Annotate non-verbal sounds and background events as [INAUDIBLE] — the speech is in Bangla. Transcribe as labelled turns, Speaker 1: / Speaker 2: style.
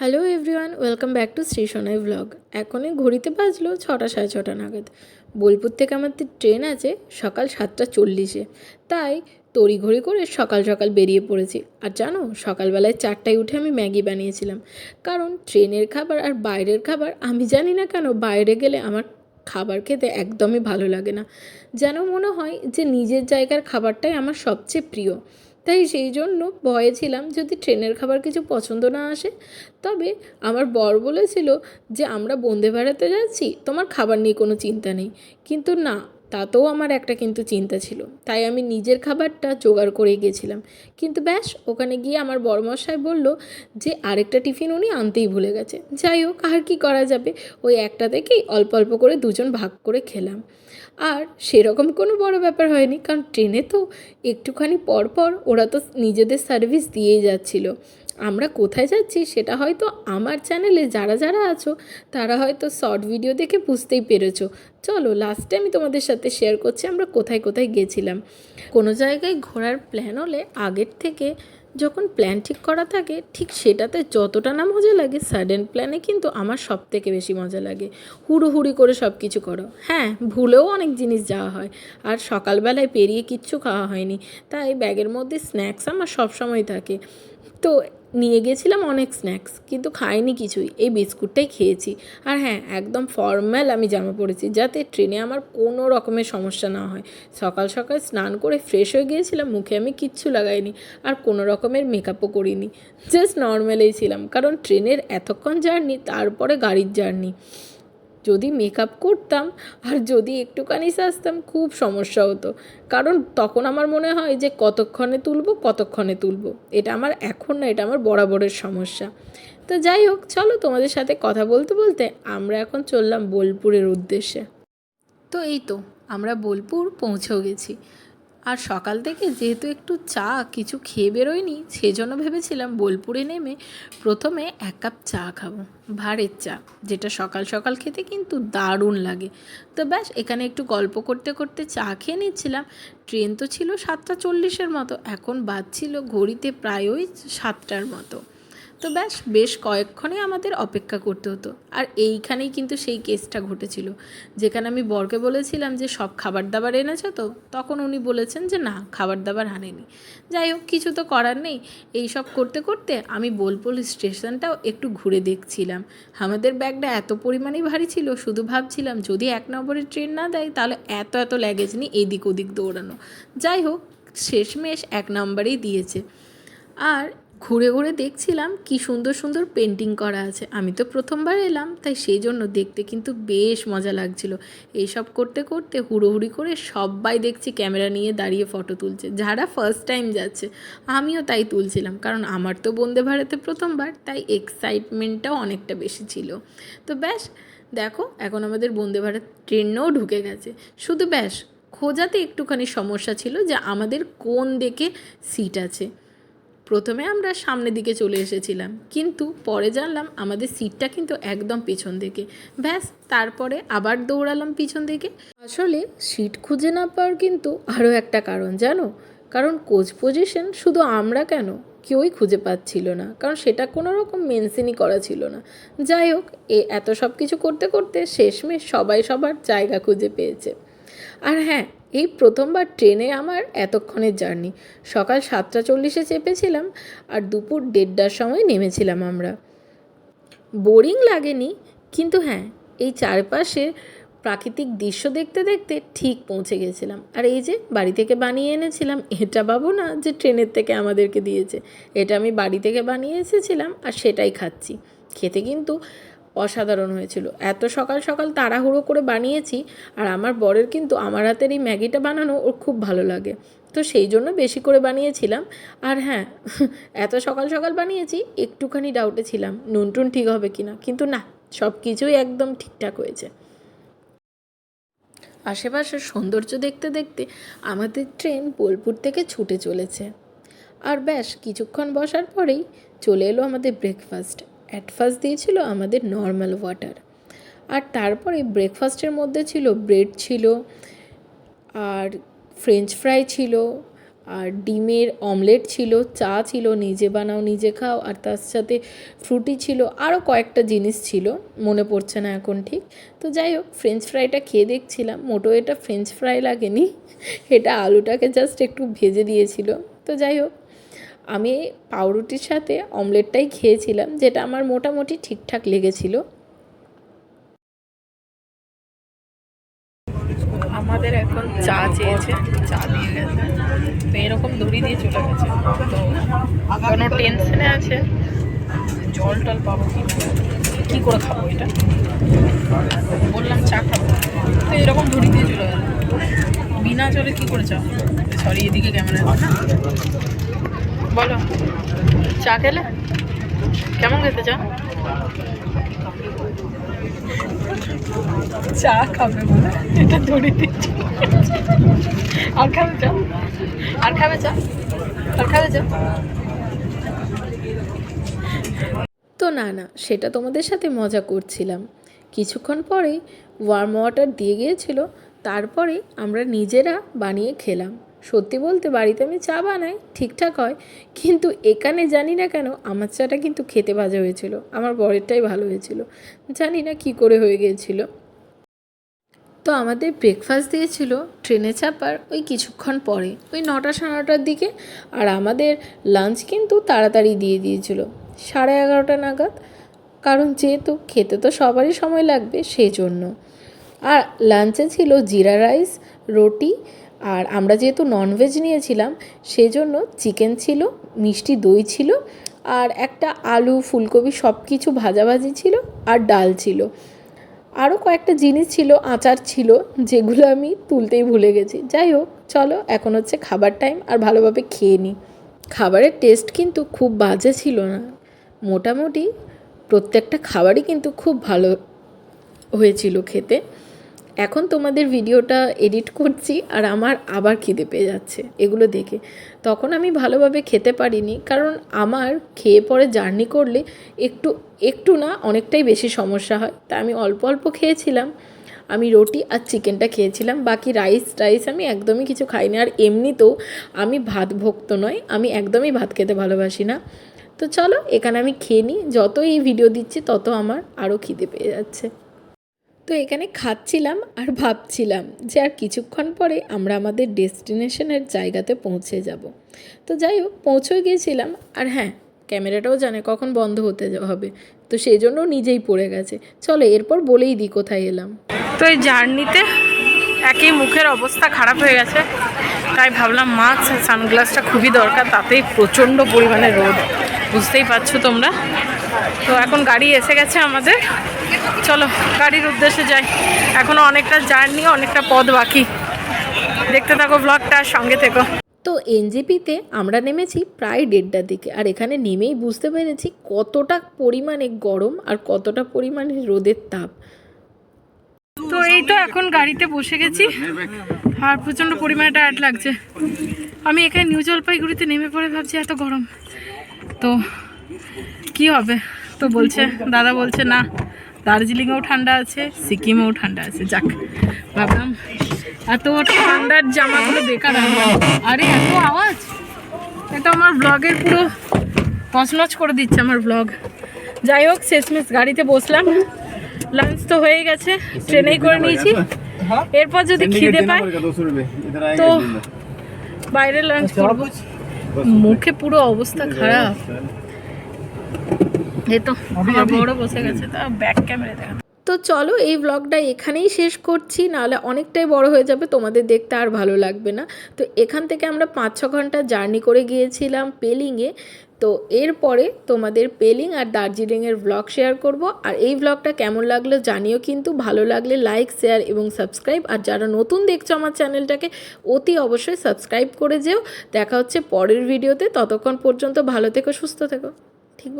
Speaker 1: Hello everyone, welcome back to Shri Sonai vlog এখনই ঘড়িতে বাজলো ছটা সাড়ে ছটা নাগাদ। বোলপুর থেকে আমাদের ট্রেন আছে সকাল সাতটা চল্লিশে। তাই তড়িঘড়ি করে সকাল সকাল বেরিয়ে পড়েছি। আর জানো, সকালবেলায় চারটায় উঠে আমি ম্যাগি বানিয়েছিলাম। কারণ ট্রেনের খাবার আর বাইরের খাবার, আমি জানি না কেন বাইরে গেলে আমার খাবার খেতে একদমই ভালো লাগে না। যেন মনে হয় যে নিজের জায়গার খাবারটাই আমার সবচেয়ে প্রিয়। তাই সেই জন্য ভয়ে ছিলাম যদি ট্রেনের খাবার কিছু পছন্দ না আসে। তবে আমার বর বলেছিল যে, আমরা বন্দে ভারতে যাচ্ছি, তোমার খাবার নিয়ে কোনো চিন্তা নেই। কিন্তু না তাতেও আমার একটা কিন্তু চিন্তা ছিল। তাই আমি নিজের খাবারটা জোগাড় করে গেছিলাম। কিন্তু ব্যাস, ওখানে গিয়ে আমার বড়মশাই বলল যে, আরেকটা টিফিন উনি আনতেই ভুলে গেছে। যাই হোক, আর কি করা যাবে? ওই একটা থেকেই অল্প অল্প করে দুজন ভাগ করে খেলাম। আর সেরকম কোনো বড় ব্যাপার হয়নি, কারণ ট্রেনে তো একটুখানি পর পর ওরা তো নিজেদের সার্ভিস দিয়েই যাচ্ছিল। আমরা কোথায় যাচ্ছি সেটা হয়তো আমার চ্যানেলে যারা যারা আছো, তারা হয়তো শর্ট ভিডিও দেখে বুঝতেই পেরেছ। চলো লাস্টে আমি তোমাদের সাথে শেয়ার করছি, আমরা কোথায় কোথায় গেছিলাম। কোনো জায়গায় ঘোরার প্ল্যান হলে আগের থেকে যখন প্ল্যান ঠিক করা থাকে, ঠিক সেটাতে যতটা না মজা লাগে সাডেন প্ল্যানে কিন্তু আমার সব থেকে বেশি মজা লাগে। হুড়োহুড়ি করে সব কিছু করো। হ্যাঁ ভুলেও অনেক জিনিস যাওয়া হয়। আর সকালবেলায় পেরিয়ে কিচ্ছু খাওয়া হয়নি। তাই ব্যাগের মধ্যে স্ন্যাক্স আমার সবসময় থাকে। তো নিয়ে গেছিলাম অনেক স্ন্যাক্স কিন্তু খাইনি কিছুই। এই বিস্কুটটাই খেয়েছি। আর হ্যাঁ একদম ফর্ম্যাল আমি জামা পরেছি যাতে ট্রেনে আমার কোনো রকমের সমস্যা না হয়। সকাল সকাল স্নান করে ফ্রেশ হয়ে গিয়েছিলাম, মুখে আমি কিচ্ছু লাগাইনি আর কোনো রকমের মেকআপও করিনি। জাস্ট নর্মালেই ছিলাম, কারণ ট্রেনের এতক্ষণ জার্নি তারপরে গাড়ির জার্নি যদি মেকআপ করতাম আর যদি একটুখানি সাজতাম, খুব সমস্যা হতো। কারণ তখন আমার মনে হয় যে কতক্ষণে তুলবো কতক্ষণে তুলবো। এটা আমার এখন না, এটা আমার বরাবরের সমস্যা। তো যাই হোক, চলো তোমাদের সাথে কথা বলতে বলতে আমরা এখন চললাম বোলপুরের উদ্দেশ্যে। তো এই তো, আমরা বোলপুর পৌঁছেও গেছি। আর সকাল থেকে যেহেতু একটু চা, কিছু খেয়ে বেরোয়নি, সেজন্য ভেবেছিলাম বোলপুরে নেমে প্রথমে এক কাপ চা খাব, ভারের চা, যেটা সকাল সকাল খেতে কিন্তু দারুণ লাগে। তো ব্যাস, এখানে একটু গল্প করতে করতে চা খেয়ে নিচ্ছিলাম। ট্রেন তো ছিল সাতটা চল্লিশের মতো, এখন বাজছিল ঘড়িতে প্রায় ওই সাতটার মতো। তো ব্যাস, বেশ কয়েকক্ষণে আমাদের অপেক্ষা করতে হতো। আর এইখানেই কিন্তু সেই কেসটা ঘটেছিল। যেখানে আমি বরকে বলেছিলাম যে, সব খাবার দাবার এনেছো তো? তখন উনি বলেছেন যে, না খাবার দাবার আনেনি। যাই হোক, কিছু তো করার নেই। এই সব করতে করতে আমি বোলপুর স্টেশনটাও একটু ঘুরে দেখছিলাম। আমাদের ব্যাগটা এত পরিমাণেই ভারী ছিল, শুধু ভাবছিলাম যদি এক নম্বরের ট্রেন না দেয়, তাহলে এত এত ল্যাগেজ নিয়ে এদিক ওদিক দৌড়ানো। যাই হোক, শেষমেশ এক নম্বরেই দিয়েছে। আর ঘুরে ঘুরে দেখছিলাম কি সুন্দর সুন্দর পেন্টিং করা আছে। আমি তো প্রথমবার এলাম, তাই সেই জন্য দেখতে কিন্তু বেশ মজা লাগছিল। এইসব করতে করতে হুড়োহুড়ি করে সবাই দেখছি ক্যামেরা নিয়ে দাঁড়িয়ে ফটো তুলছে। যারা ফার্স্ট টাইম যাচ্ছে, আমিও তাই তুলছিলাম। কারণ আমার তো বন্দে ভারতে প্রথমবার, তাই এক্সাইটমেন্টটাও অনেকটা বেশি ছিল। তো ব্যাস, দেখো, এখন আমাদের বন্দে ভারত ট্রেনও ঢুকে গেছে। শুধু ব্যাস, খোঁজাতে একটুখানি সমস্যা ছিল যে আমাদের কোন দিকে সিট আছে। প্রথমে আমরা সামনের দিকে চলে এসেছিলাম, কিন্তু পরে জানলাম আমাদের সিটটা কিন্তু একদম পেছন দিকে। ব্যাস, তারপরে আবার দৌড়ালাম পিছন দিকে। আসলে সিট খুঁজে না পাওয়ার কিন্তু আরও একটা কারণ, জানো? কারণ কোচ পজিশন শুধু আমরা কেন কেউই খুঁজে পাচ্ছিল না, কারণ সেটা কোনো রকম মেনশনই করা ছিল না। যাই হোক, এ এত সব কিছু করতে করতে শেষমেশ সবাই সবার জায়গা খুঁজে পেয়েছে। আর হ্যাঁ এই প্রথমবার ট্রেনে আমার এতক্ষণের জার্নি। সকাল সাতটা চল্লিশে চেপেছিলাম আর দুপুর দেড়টার সময় নেমেছিলাম আমরা। বোরিং লাগেনি, কিন্তু হ্যাঁ এই চারপাশে প্রাকৃতিক দৃশ্য দেখতে দেখতে ঠিক পৌঁছে গেছিলাম। আর এই যে বাড়ি থেকে বানিয়ে এনেছিলাম, এটা ভাবো না যে ট্রেনের থেকে আমাদেরকে দিয়েছে। এটা আমি বাড়ি থেকে বানিয়ে এসেছিলাম আর সেটাই খাচ্ছি। খেতে কিন্তু অসাধারণ হয়েছিল। এত সকাল সকাল তাড়াহুড়ো করে বানিয়েছি, আর আমার বরের কিন্তু আমার হাতের এই ম্যাগিটা বানানো ওর খুব ভালো লাগে। তো সেই জন্য বেশি করে বানিয়েছিলাম। আর হ্যাঁ [LAUGHS] এত সকাল সকাল বানিয়েছি, একটুখানি ডাউটে ছিলাম নুন টুন ঠিক হবে কি না কিন্তু না সব কিছুই একদম ঠিকঠাক হয়েছে। আশেপাশের সৌন্দর্য দেখতে দেখতে আমাদের ট্রেন বোলপুর থেকে ছুটে চলেছে। আর ব্যাস, কিছুক্ষণ বসার পরেই চলে এলো আমাদের ব্রেকফাস্ট অ্যাট ফার্স্ট দিয়েছিল আমাদের নর্মাল ওয়াটার। আর তারপরে ব্রেকফাস্টের মধ্যে ছিল ব্রেড ছিল, আর ফ্রেঞ্চ ফ্রাই ছিল, আর ডিমের অমলেট ছিল, চা ছিল, নিজে বানাও, নিজে খাও, আর তার সাথে ফ্রুটি ছিল, আরও কয়েকটা জিনিস ছিল, মনে পড়ছে না এখন ঠিক। তো যাই হোক, ফ্রেঞ্চ ফ্রাইটা খেয়ে দেখছিলাম মোটো এটা ফ্রেঞ্চ ফ্রাই লাগেনি, এটা আলুটাকে জাস্ট একটু ভেজে দিয়েছিল। তো যাই হোক আমি পাউরুটির সাথে অমলেটটাই খেয়েছিলাম, যেটা আমার মোটামুটি ঠিকঠাক লেগেছিল। আমাদের এখন চা চেয়েছে, চা দিয়ে গেছে। তো এরকম দড়ি দিয়ে চলে গেছে। তো কোনো টেনশনে আছে? জল টল পাবো কি। কি করে খাব এটা? বললাম চা খাব। তো এরকম দড়ি দিয়ে চলে গেল। বিনা জলে কী করে চা? সরি, এদিকে ক্যামেরা বলো। চা খেলে? কেমন খেতে চা? চা খাবে বলে। এটা দড়ি দিয়ে আর খাবে চা? আর খাবে চা? আর খাবে চা? তো না না সেটা তোমাদের সাথে মজা করছিলাম। কিছুক্ষণ পরেই ওয়ার্ম ওয়াটার দিয়ে গিয়েছিল তারপরে আমরা নিজেরা বানিয়ে খেলাম। সত্যি বলতে বাড়িতে আমি চা বানাই, ঠিকঠাক হয়। কিন্তু এখানে জানি না কেন আমার চাটা কিন্তু খেতে বাজা হয়েছিল। আমার বরেরটাই ভালো হয়েছিল। জানি না কি করে হয়ে গিয়েছিল। তো আমাদের ব্রেকফাস্ট দিয়েছিল ট্রেনে চাপার ওই কিছুক্ষণ পরে, ওই নটা সাড়ে নটার দিকে। আর আমাদের লাঞ্চ কিন্তু তাড়াতাড়ি দিয়ে দিয়েছিল, সাড়ে এগারোটা নাগাদ। কারণ যেহেতু খেতে তো সবারই সময় লাগবে সেই জন্য আর লাঞ্চে ছিল জিরা রাইস রুটি আর আমরা যেহেতু ননভেজ নিয়েছিলাম, সেজন্য চিকেন ছিল, মিষ্টি দই ছিল, আর একটা আলু, ফুলকপি সব কিছু ভাজাভাজি ছিল আর ডাল ছিল। আরও কয়েকটা জিনিস ছিল, আচার ছিল, যেগুলো আমি তুলতেই ভুলে গেছি। যাই হোক, চলো, এখন হচ্ছে খাবার টাইম আর ভালোভাবে খেয়ে নিই খাবারের টেস্ট কিন্তু খুব বাজে ছিল না। মোটামুটি প্রত্যেকটা খাবারই কিন্তু খুব ভালো হয়েছিল খেতে। এখন তোমাদের ভিডিওটা এডিট করছি আর আমার আবার খিদে পেয়ে যাচ্ছে এগুলো দেখে। তখন আমি ভালোভাবে খেতে পারিনি কারণ আমার খেয়ে পরে জার্নি করলে একটু একটু না অনেকটাই বেশি সমস্যা হয়। তা আমি অল্প অল্প খেয়েছিলাম। আমি রুটি আর চিকেনটা খেয়েছিলাম। বাকি রাইস টাইস আমি একদমই কিছু খাইনি। আর এমনিতেও আমি ভাত ভক্ত নয়, আমি একদমই ভাত খেতে ভালোবাসি না। তো চলো এখানে আমি খেয়ে নিই। যত এই ভিডিও দিচ্ছি তত আমার আরও খিদে পেয়ে যাচ্ছে। তো এখানে খাচ্ছিলাম আর ভাবছিলাম যে আর কিছুক্ষণ পরে আমরা আমাদের ডেস্টিনেশনের জায়গাতে পৌঁছে যাব। তো যাই হোক পৌঁছে গিয়েছিলাম আর হ্যাঁ ক্যামেরাটাও জানে কখন বন্ধ হতে হবে। তো সেই জন্য নিজেই পড়ে গেছে। চলো এরপর বলেই দিই কোথায় এলাম। তো এই জার্নিতে একই মুখের অবস্থা খারাপ হয়ে গেছে। তাই ভাবলাম আর সানগ্লাসটা খুবই দরকার, তাতেই প্রচণ্ড পরিমাণে রোদ। বুঝতেই পারছ তোমরা? তো এখন গাড়ি এসে গেছে আমাদের। চলো গাড়ির উদ্দেশ্যে যাই। এখনও অনেকটা জার্নি অনেকটা পথ বাকি। দেখতে থাকো ব্লগটা সঙ্গে থেকো। তো এনজেপিতে আমরা নেমেছি প্রায় দেড়টার দিকে আর এখানে নেমেই বুঝতে পেরেছি কতটা পরিমাণে গরম আর কতটা পরিমাণে রোদের তাপ। তো এই তো এখন গাড়িতে বসে গেছি আর প্রচণ্ড পরিমাণে টায়ার্ড লাগছে। আমি এখানে নিউ জলপাইগুড়িতে নেমে পড়ে ভাবছি এত গরম। তো কি হবে? তো বলছে দাদা বলছে না। দার্জিলিংয়েও ঠান্ডা আছে সিকিমেও ঠান্ডা আছে যাক ভাবলাম এত ঠান্ডার জামাগুলো বেকার আরে এত আওয়াজ? এটা আমার ব্লগের পুরো তছনছ করে দিচ্ছে আমার ব্লগ যাই হোক শেষমেশ গাড়িতে বসলাম। লাঞ্চ তো হয়ে গেছে ট্রেনেই করে নিয়েছি। এরপর যদি খিদে পায় তো বাইরে লাঞ্চ করব। মুখে পুরো অবস্থা খারাপ। এই তো আমার বড় বসে গেছে তা ব্যাক ক্যামেরা দেখা তো চলো এই ব্লগটা এখানেই শেষ করছি, নাহলে অনেকটাই বড় হয়ে যাবে, তোমাদের দেখতে আর ভালো লাগবে না। তো এখান থেকে আমরা পাঁচ ছ ঘণ্টা জার্নি করে গিয়েছিলাম পেলিংয়ে তো এরপরে তোমাদের পেলিং আর দার্জিলিংয়ের ব্লগ শেয়ার করব। আর এই ব্লগটা কেমন লাগল জানিও কিন্তু, ভালো লাগলে লাইক শেয়ার এবং সাবস্ক্রাইব আর যারা নতুন দেখছ আমার চ্যানেলটাকে, অতি অবশ্যই সাবস্ক্রাইব করে যেও। দেখা হচ্ছে পরের ভিডিওতে ততক্ষণ পর্যন্ত ভালো থেকো, সুস্থ থেকো। ঠিক বল